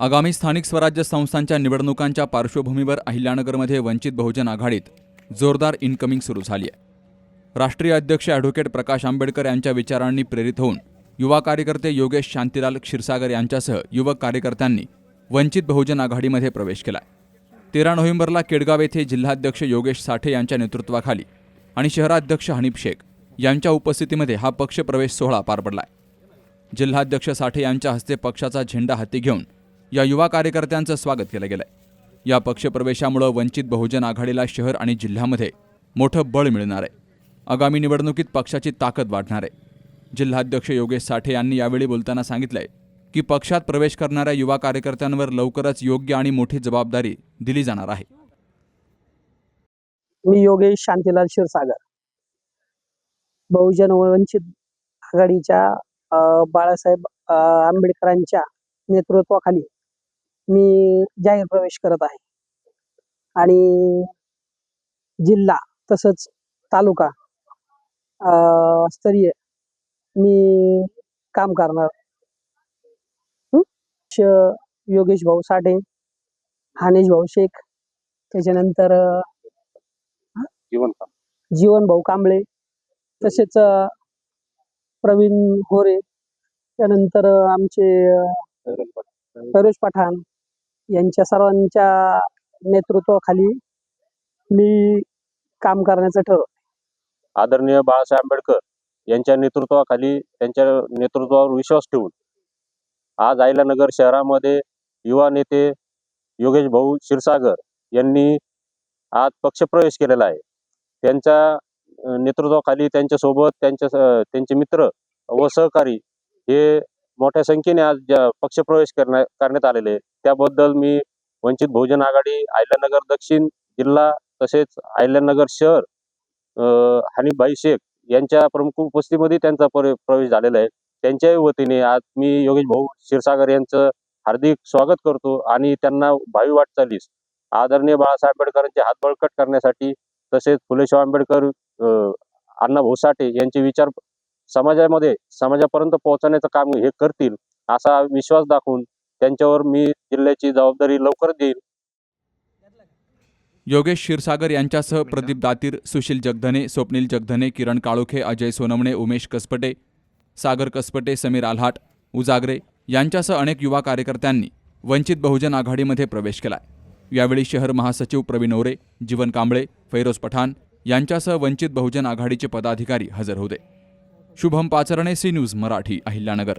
आगामी स्थानिक स्वराज्य संस्थांच्या निवडणुकांच्या पार्श्वभूमीवर अहिल्यानगरमध्ये वंचित बहुजन आघाडीत जोरदार इनकमिंग सुरू झाली आहे. राष्ट्रीय अध्यक्ष ॲडव्होकेट प्रकाश आंबेडकर यांच्या विचारांनी प्रेरित होऊन युवा कार्यकर्ते योगेश शांतीलाल क्षीरसागर यांच्यासह युवक कार्यकर्त्यांनी वंचित बहुजन आघाडीमध्ये प्रवेश केला तेरा नोव्हेंबरला केडगाव येथे जिल्हाध्यक्ष योगेश साठे यांच्या नेतृत्वाखाली आणि शहराध्यक्ष हनीफ शेख यांच्या उपस्थितीमध्ये हा पक्ष प्रवेश सोहळा पार पडला जिल्हाध्यक्ष साठे यांच्या हस्ते पक्षाचा झेंडा हाती घेऊन या युवा कार्यकर्त्यांचं स्वागत केलं गेलंय. या पक्षप्रवेशामुळं वंचित बहुजन आघाडीला शहर आणि जिल्ह्यामध्ये मोठं बळ मिळणार आहे. आगामी निवडणुकीत पक्षाची ताकद वाढणार आहे. जिल्हाध्यक्ष योगेश साठे यांनी यावेळी बोलताना सांगितलंय की पक्षात प्रवेश करणाऱ्या युवा कार्यकर्त्यांवर लवकरच योग्य आणि मोठी जबाबदारी दिली जाणार आहे. मी योगेश शांतीलाल क्षीरसागर. बहुजन वंचित आघाडीच्या बाळासाहेब आंबेडकरांच्या नेतृत्वाखाली मी जाहीर प्रवेश करत आहे. आणि जिल्हा तसंच तालुका स्तरीय मी काम करणार. योगेश भाऊ साठे हानेश भाऊ शेख त्याच्यानंतर जीवन का जीवन भाऊ कांबळे तसेच प्रवीण होरे त्यानंतर आमचे अ, फिरोज पठाण यांच्या सर्वांच्या नेतृत्वाखाली मी काम करण्याचं ठरवलं आदरणीय बाळासाहेब आंबेडकर यांच्या नेतृत्वाखाली त्यांच्या नेतृत्वावर विश्वास ठेवून आज आयलानगर शहरामध्ये युवा नेते योगेश भाऊ क्षीरसागर यांनी आज पक्षप्रवेश केलेला आहे त्यांच्या नेतृत्वाखाली त्यांच्यासोबत त्यांच्या स- त्यांचे मित्र व सहकारी हे मोठ्या संख्येने आज ज्या- पक्षप्रवेश करण्या करण्यात आलेले आहे. त्याबद्दल मी वंचित बहुजन आघाडी आयल्यानगर दक्षिण जिल्हा तसेच आयल्यानगर शहर अ, हनीफभाई शेख यांच्या प्रमुख उपस्थितीमध्ये त्यांचा प्र प्रवेश झालेला आहे. त्यांच्याही वतीने आज मी योगेश भाऊ क्षीरसागर यांचं हार्दिक स्वागत करतो आणि त्यांना भावी वाटचालीस आदरणीय बाळासाहेब आंबेडकरांचे हात बळकट करण्यासाठी तसेच फुलेशाह आंबेडकर अण्णा भाऊ साठे यांचे विचार समाजामध्ये समाजापर्यंत पोहोचवण्याचं काम हे करतील असा विश्वास दाखवून त्यांच्यावर मी जिल्ह्याची जबाबदारी लवकर देईल योगेश क्षीरसागर यांच्यासह प्रदीप दातीर सुशील जगधने स्वप्नील जगधने किरण काळोखे अजय सोनवणे उमेश कसपटे सागर कसपटे समीर आल्हाट उजागरे यांच्यासह अनेक युवा कार्यकर्त्यांनी वंचित बहुजन आघाडीमध्ये प्रवेश केलाय. यावेळी शहर महासचिव प्रवीण ओरे जीवन कांबळे फैरोज पठाण यांच्यासह वंचित बहुजन आघाडीचे पदाधिकारी हजर होते. Shubham Pacharne C news Marathi Ahilyanagar.